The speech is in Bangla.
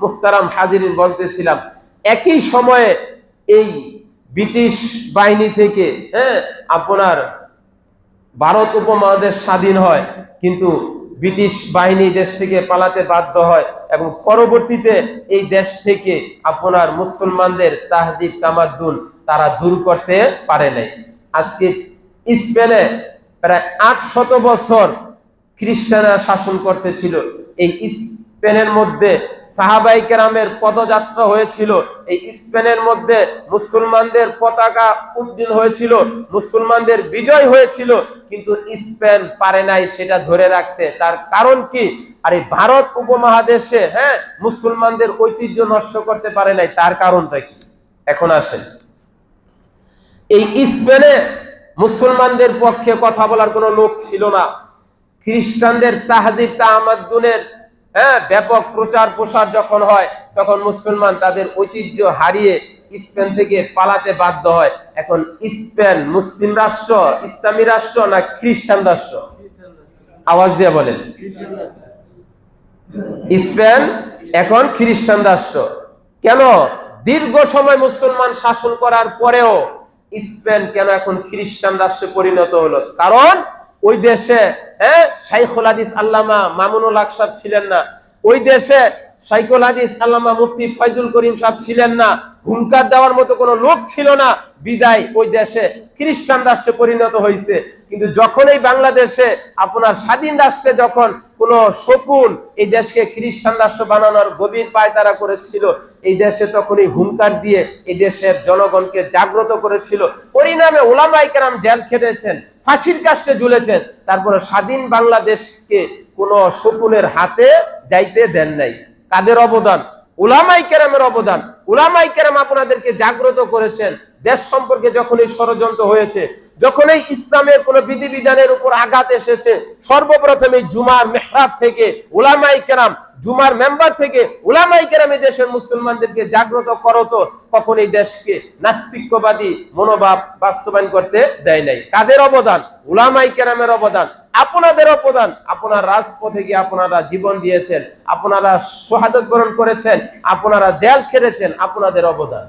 মুখতারাম হাজিরিন বলতেছিলাম, একই সময়ে এই ব্রিটিশ বাহিনী থেকে হ্যাঁ আপনার ভারত উপমহাদেশ স্বাধীন হয়, কিন্তু ব্রিটিশ বাহিনী দেশ থেকে পালাতে বাধ্য হয় এবং পরবর্তীতে এই দেশ থেকে আপনার মুসলমানদের তাহদিব তামাদ্দুন তারা দূর করতে পারে নাই। আজকে স্পেনে প্রায় আট শত বছর খ্রিস্টানরা শাসন করতেছিল। এই স্পেনের মধ্যে সাহাবাই কেরামের পদযাত্রা হয়েছিল। এই স্পেনের মধ্যে মুসলমানদের পতাকা উদ্দিন হয়েছিল, মুসলমানদের বিজয় হয়েছিল, কিন্তু স্পেন পারে নাই সেটা ধরে রাখতে। তার কারণ কি? আর ভারত উপমহাদেশে হ্যাঁ মুসলমানদের ঐতিহ্য নষ্ট করতে পারে নাই, তার কারণটা কি? এখন আসেন। এই স্পেনে মুসলমানদের পক্ষে কথা বলার কোনো লোক ছিল না। খ্রিস্টানদের তাহাদিব তাহমাদ্দুনের হ্যাঁ ব্যাপক প্রচার প্রসার যখন হয়, তখন মুসলমান তাদের ঐতিহ্য হারিয়ে স্পেন থেকে পালাতে বাধ্য হয়। এখন স্পেন মুসলিম রাষ্ট্র, ইসলামী রাষ্ট্র না খ্রিস্টান রাষ্ট্র? আওয়াজ দিয়ে বলেন। স্পেন এখন খ্রিস্টান রাষ্ট্র। কেন? দীর্ঘ সময় মুসলমান শাসন করার পরেও স্পেন কেন এখন খ্রিস্টান রাষ্ট্রে পরিণত হলো? কারণ ওই দেশে হ্যাঁ শাইখুল হাদিস আল্লামা মামুনুল হক ছিলেন না। ওই দেশে শাইখুল হাদিস আল্লামা মুফতি ফয়জুল করিম সাহেব ছিলেন না। হুঙ্কার দেওয়ার মতো কোনো লোক ছিল না। বিদায় ওই দেশে খ্রিস্টান রাষ্ট্রে পরিণত হয়েছে কিন্তু যখন এই বাংলাদেশে আপনার স্বাধীন রাষ্ট্রে যখন কোন শকুন এই দেশকে খ্রিস্টান রাষ্ট্র বানানোর গভীর পায় তারা করেছিল, এই দেশে তখন এই হুঙ্কার দিয়ে এই দেশের জনগণকে জাগ্রত করেছিল। পরিণামে ওলামাই কেরাম জেল খেটেছেন। ফাঁসির কাষ্টে ঝুলেছেন। তারপরে স্বাধীন বাংলাদেশকে কোন শকুনের হাতে যাইতে দেন নাই। কাদের অবদান? উলামাই কেরামের অবদান। উলামাই কেরাম আপনাদেরকে জাগ্রত করেছেন। দেশ সম্পর্কে যখন এই ষড়যন্ত্র হয়েছে যখন এই ইসলামের কোন বিধিবিধানের উপর আঘাত এসেছে, সর্বপ্রথম এই জুমার মেহরাব থেকে উলামাই কেরাম জুমার মেম্বার থেকে উলামাই কেরামে দেশের মুসলমানদেরকে জাগ্রত করতো কখন এই দেশকে নাস্তিক্যবাদী মনোভাব বাস্তবায়ন করতে দেয় নাই। কাদের অবদান? উলামাই কেরামের অবদান। আপনাদের অবদান। আপনার রাজপথে গিয়ে আপনারা জীবন দিয়েছেন, আপনারা শহাদত বরণ করেছেন, আপনারা জেল খেটেছেন, আপনাদের অবদান।